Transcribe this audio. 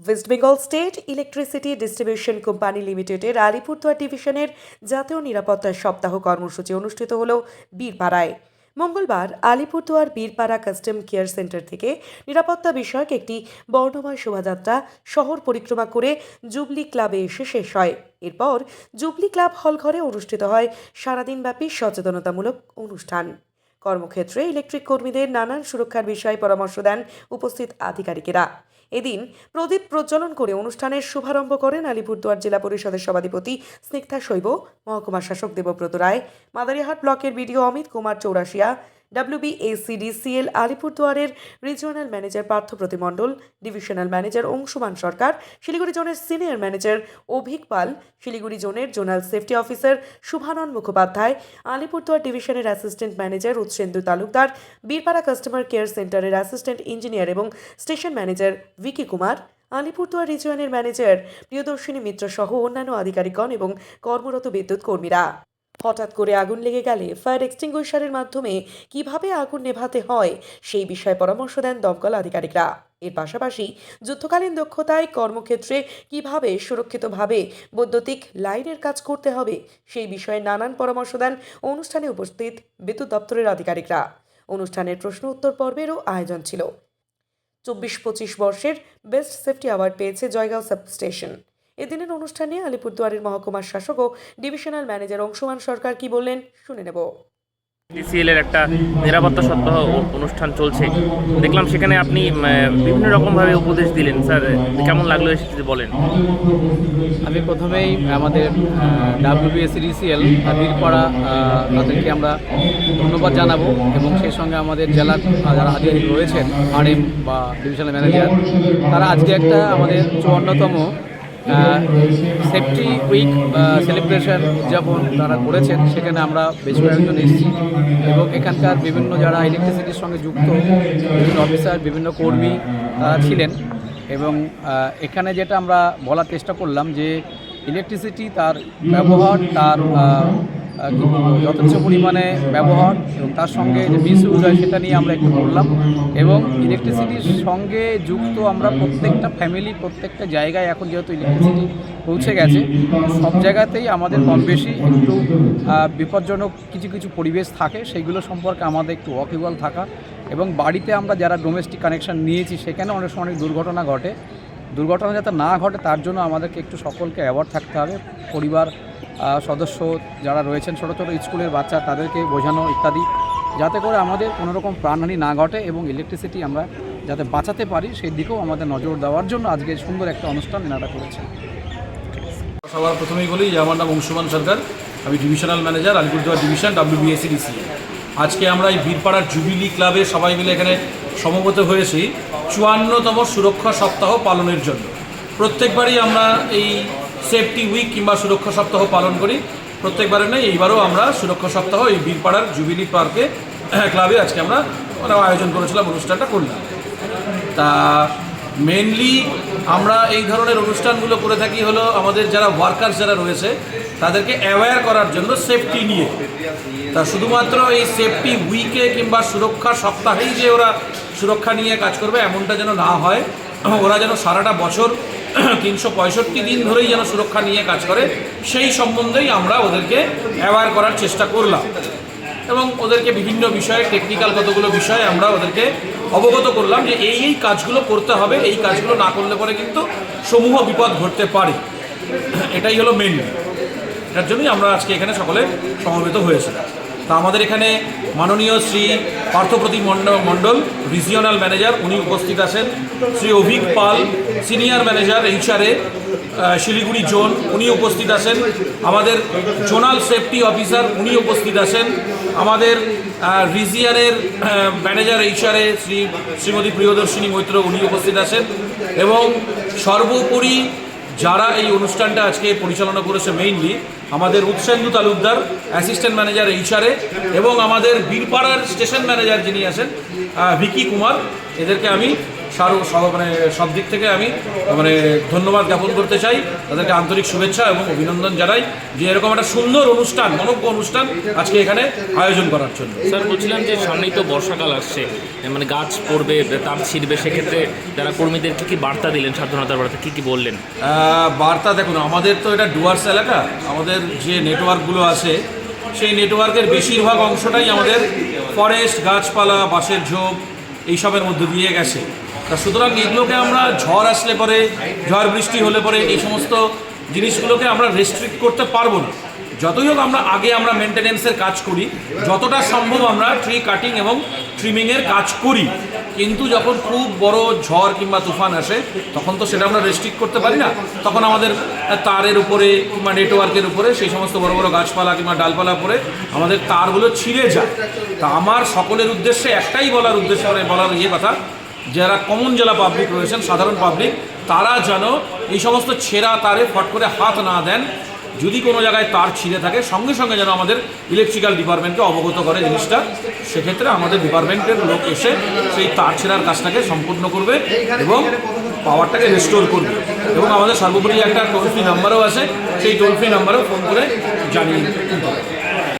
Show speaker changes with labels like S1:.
S1: West Bengal state electricity distribution company লিমিটেডের আলিপুরদুয়ার ডিভিশনের জাতীয় নিরাপত্তা সপ্তাহ কর্মসূচি অনুষ্ঠিত হল বীরপাড়ায়। মঙ্গলবার Alipurduar Birpara custom care centre থেকে নিরাপত্তা বিষয়ক একটি বর্ণময় শোভাযাত্রা শহর পরিক্রমা করে জুবলি ক্লাবে এসে শেষ হয়। এরপর জুবলি ক্লাব হলঘরে অনুষ্ঠিত হয় সারাদিনব্যাপী সচেতনতামূলক অনুষ্ঠান। কর্মক্ষেত্রে ইলেকট্রিক কর্মীদের নানান সুরক্ষার বিষয়ে পরামর্শ দেন উপস্থিত আধিকারিকেরা। এদিন প্রদীপ প্রজ্বলন করে অনুষ্ঠানের শুভারম্ভ করেন আলিপুরদুয়ার জেলা পরিষদের সভাধিপতি স্নিগ্ধা শৈব, মহকুমার শাসক দেবব্রত রায় মাদারিহাট ব্লকের BDO Amit Kumar Chaurasia WBACDCL আলিপুরদুয়ারের regional manager Partha Pratim Mondal divisional manager Anshuman Sarkar, Siliguri জোনের সিনিয়র ম্যানেজার অভিক পাল, শিলিগুড়ি জোনের zonal safety officer Shubhanan Mukhopadhyay, Alipurduar ডিভিশনের assistant manager Utsendu Talukdar, Birpara customer care সেন্টারের অ্যাসিস্ট্যান্ট ইঞ্জিনিয়ার এবং স্টেশন ম্যানেজার ভিকি কুমার, আলিপুরদুয়ার রিজিয়নের manager Priyadarshini Mitra সহ অন্যান্য আধিকারিকগণ এবং কর্মরত বিদ্যুৎ কর্মীরা। হঠাৎ করে আগুন লেগে গেলে ফায়ার এক্সটিংগুইশারের মাধ্যমে কীভাবে আগুন নেভাতে হয়, সেই বিষয়ে পরামর্শ দেন দমকল আধিকারিকরা। এর পাশাপাশি যুদ্ধকালীন দক্ষতায় কর্মক্ষেত্রে কীভাবে সুরক্ষিতভাবে বৈদ্যুতিক লাইনের কাজ করতে হবে, সেই বিষয়ে নানান পরামর্শ দেন অনুষ্ঠানে উপস্থিত বিদ্যুৎ দপ্তরের আধিকারিকরা। অনুষ্ঠানের প্রশ্ন উত্তর পর্বেরও আয়োজন ছিল। চব্বিশ পঁচিশ বর্ষের বেস্ট সেফটি অ্যাওয়ার্ড পেয়েছে জয়গাঁও সাবস্টেশন এদিনের অনুষ্ঠানে আলিপুরদুয়ারের মহকুমার শাসক ও ডিভিশনাল ম্যানেজার অংশুমান সরকার কি বললেন শুনে নেব।
S2: ডিসিএল এর একটা নিরাপত্তা সপ্তাহ অনুষ্ঠান চলছে। দেখলাম সেখানে আপনি বিভিন্ন রকমভাবে উপদেশ দিলেন। স্যার কেমন লাগল এসে যদি বলেন?
S3: আমি প্রথমেই আমাদের ডাব্লিউবিএসিডিসিএল বীরপাড়া আহ, তাদেরকে আমরা ধন্যবাদ জানাব এবং সেই সঙ্গে আমাদের জেলার যারা আধিকারিক রয়েছেন আরএম বা ডিভিশনাল ম্যানেজার তারা আজকে একটা আমাদের চুয়ান্নতম সেফটি উইক সেলিব্রেশন উদযাপন তারা করেছেন, সেখানে আমরা বেশ কয়েকজন এসেছি। এবং এখানকার বিভিন্ন যারা ইলেকট্রিসিটির সঙ্গে যুক্ত, বিভিন্ন অফিসার বিভিন্ন কর্মী, তারা ছিলেন। এবং এখানে যেটা আমরা বলার চেষ্টা করলাম যে ইলেকট্রিসিটি তার ব্যবহার, তার যথেচ্ছ পরিমাণে ব্যবহার এবং তার সঙ্গে যে মিসইউজ হয় সেটা নিয়ে আমরা একটু বললাম। এবং ইলেকট্রিসিটির সঙ্গে যুক্ত আমরা প্রত্যেকটা ফ্যামিলি প্রত্যেকটা জায়গায় এখন যেহেতু ইলেকট্রিসিটি পৌঁছে গেছে, সব জায়গাতেই আমাদের কম বেশি একটু বিপজ্জনক কিছু কিছু পরিবেশ থাকে। সেইগুলো সম্পর্কে আমাদের একটু ওয়াকিবল থাকা। এবং বাড়িতে আমরা যারা ডোমেস্টিক কানেকশন নিয়েছি, সেখানে অনেক সময় অনেক দুর্ঘটনা ঘটে। দুর্ঘটনা যাতে না ঘটে, তার জন্য আমাদেরকে একটু সকলকে অ্যাওয়ার্ড থাকতে হবে। পরিবার সদস্য যারা রয়েছেন, ছোটো ছোটো স্কুলের বাচ্চা, তাদেরকে বোঝানো ইত্যাদি, যাতে করে আমাদের কোনো রকম প্রাণহানি না ঘটে এবং ইলেকট্রিসিটি আমরা যাতে বাঁচাতে পারি, সেই দিকেও আমাদের নজর দেওয়ার জন্য আজকে সুন্দর একটা অনুষ্ঠান এনারা করেছেন।
S4: সবার প্রথমেই বলি, যে আমার নাম অংশুমান সরকার। আমি divisional manager Alipurduar division WBSC DC আজকে আমরা এই বীরপাড়ার জুবিলি ক্লাবে সবাই মিলে এখানে সমবেত হয়েছি। চুয়ান্নতম সুরক্ষা সপ্তাহ পালনের জন্য। প্রত্যেকবারই আমরা এই সেফটি উইক কিংবা সুরক্ষা সপ্তাহ পালন করি। প্রত্যেকবারে নয় এইবারও আমরা সুরক্ষা সপ্তাহ এই বীরপাড়ার জুবিলি পার্কে, ক্লাবে আজকে আমরা আয়োজন করেছিলাম, অনুষ্ঠানটা করলাম। তা মেনলি আমরা এই ধরনের অনুষ্ঠানগুলো করে থাকি হলো আমাদের যারা ওয়ার্কার্স যারা রয়েছে, তাদেরকে অ্যাওয়্যার করার জন্য সেফটি নিয়ে। তা শুধুমাত্র এই সেফটি উইকে কিংবা সুরক্ষা সপ্তাহেই যে ওরা সুরক্ষা নিয়ে কাজ করবে, এমনটা যেন না হয়, ওরা যেন সারাটা বছর তিনশো পঁয়ষট্টি দিন ধরেই যেন সুরক্ষা নিয়ে কাজ করে, সেই সম্বন্ধেই আমরা ওদেরকে অ্যাওয়্যার করার চেষ্টা করলাম। এবং ওদেরকে বিভিন্ন বিষয়ে টেকনিক্যাল কতগুলো বিষয়ে আমরা ওদেরকে অবগত করলাম যে এই এই কাজগুলো করতে হবে, এই কাজগুলো না করলে পরে কিন্তু সমূহ বিপদ ঘটতে পারে। এটাই হলো মেন এটার জন্যই আমরা আজকে এখানে সকলে সমবেত হয়েছিলাম। তা আমাদের এখানে মাননীয় শ্রী পার্থপ্রতিম মণ্ড- মণ্ডল রিজিওনাল ম্যানেজার উনি উপস্থিত আছেন। Shri Avik Pal senior manager HRA Siliguri zone, উনি উপস্থিত আছেন। আমাদের জোনাল সেফটি অফিসার উনি উপস্থিত আছেন। আমাদের রিজিয়ানের ম্যানেজার এইচআরএ শ্রী, শ্রীমতী প্রিয়দর্শিনী মৈত্র, উনি উপস্থিত আছেন। এবং সর্বোপরি যারা এই অনুষ্ঠানটা আজকে পরিচালনা করেছে মেইনলি আমাদের Utsendu Talukdar assistant manager HRA এবং আমাদের বীরপাড়ার স্টেশন ম্যানেজার যিনি আছেন ভিকি কুমার, এদেরকে আমি মানে সব দিক থেকে আমি মানে ধন্যবাদ জ্ঞাপন করতে চাই। তাদেরকে আন্তরিক শুভেচ্ছা এবং অভিনন্দন জানাই যে এরকম একটা সুন্দর অনুষ্ঠান মনজ্ঞ অনুষ্ঠান আজকে এখানে আয়োজন করার জন্য।
S2: স্যার বলছিলাম যে সামনেই তো বর্ষাকাল আসছে মানে গাছ পড়বে তার ছিঁড়বে সেক্ষেত্রে যারা কর্মীদের কি কি বার্তা দিলেন সাবধানতার বার্তা কি কি বললেন?
S4: বার্তা দেখুন আমাদের তো এটা ডুয়ার্স এলাকা আমাদের যে নেটওয়ার্কগুলো আছে সেই নেটওয়ার্কের বেশিরভাগ অংশটাই আমাদের ফরেস্ট গাছপালা বাঁশের ঝোপ এইসবের মধ্যে দিয়ে গেছে। তা সুতরাং এগুলোকে আমরা ঝড় আসলে পরে, ঝড় বৃষ্টি হলে পরে এই সমস্ত জিনিসগুলোকে আমরা রেস্ট্রিক্ট করতে পারব না। যতই হোক আমরা আগে আমরা মেনটেনেন্সের কাজ করি, যতটা সম্ভব আমরা ট্রি কাটিং এবং ট্রিমিংয়ের কাজ করি। কিন্তু যখন খুব বড় ঝড় কিংবা তুফান আসে, তখন তো সেটা আমরা রেস্ট্রিক্ট করতে পারি না। তখন আমাদের তারের উপরে কিংবা নেটওয়ার্কের উপরে, সেই সমস্ত বড় বড় গাছপালা কিংবা ডালপালা পরে আমাদের তারগুলো ছিঁড়ে যায়। তা আমার সকলের উদ্দেশ্যে, একটাই বলার উদ্দেশ্য বলার ইয়ে কথা যারা কমন জেলা পাবলিক রয়েছেন, সাধারণ পাবলিক তারা যেন এই সমস্ত ছেঁড়া তারে ফট করে হাত না দেন। যদি কোনো জায়গায় তার ছিঁড়ে থাকে, সঙ্গে সঙ্গে যেন আমাদের ইলেকট্রিক্যাল ডিপার্টমেন্টকে অবগত করে জিনিসটা, সেক্ষেত্রে আমাদের ডিপার্টমেন্টের লোক এসে সেই তার ছেঁড়ার কাজটাকে সম্পূর্ণ করবে এবং পাওয়ারটাকে রেস্টোর করবে। এবং আমাদের সর্বোপরি একটা টোল ফ্রি নাম্বারও আছে, সেই টোল ফ্রি নাম্বারেও ফোন করে জানিয়ে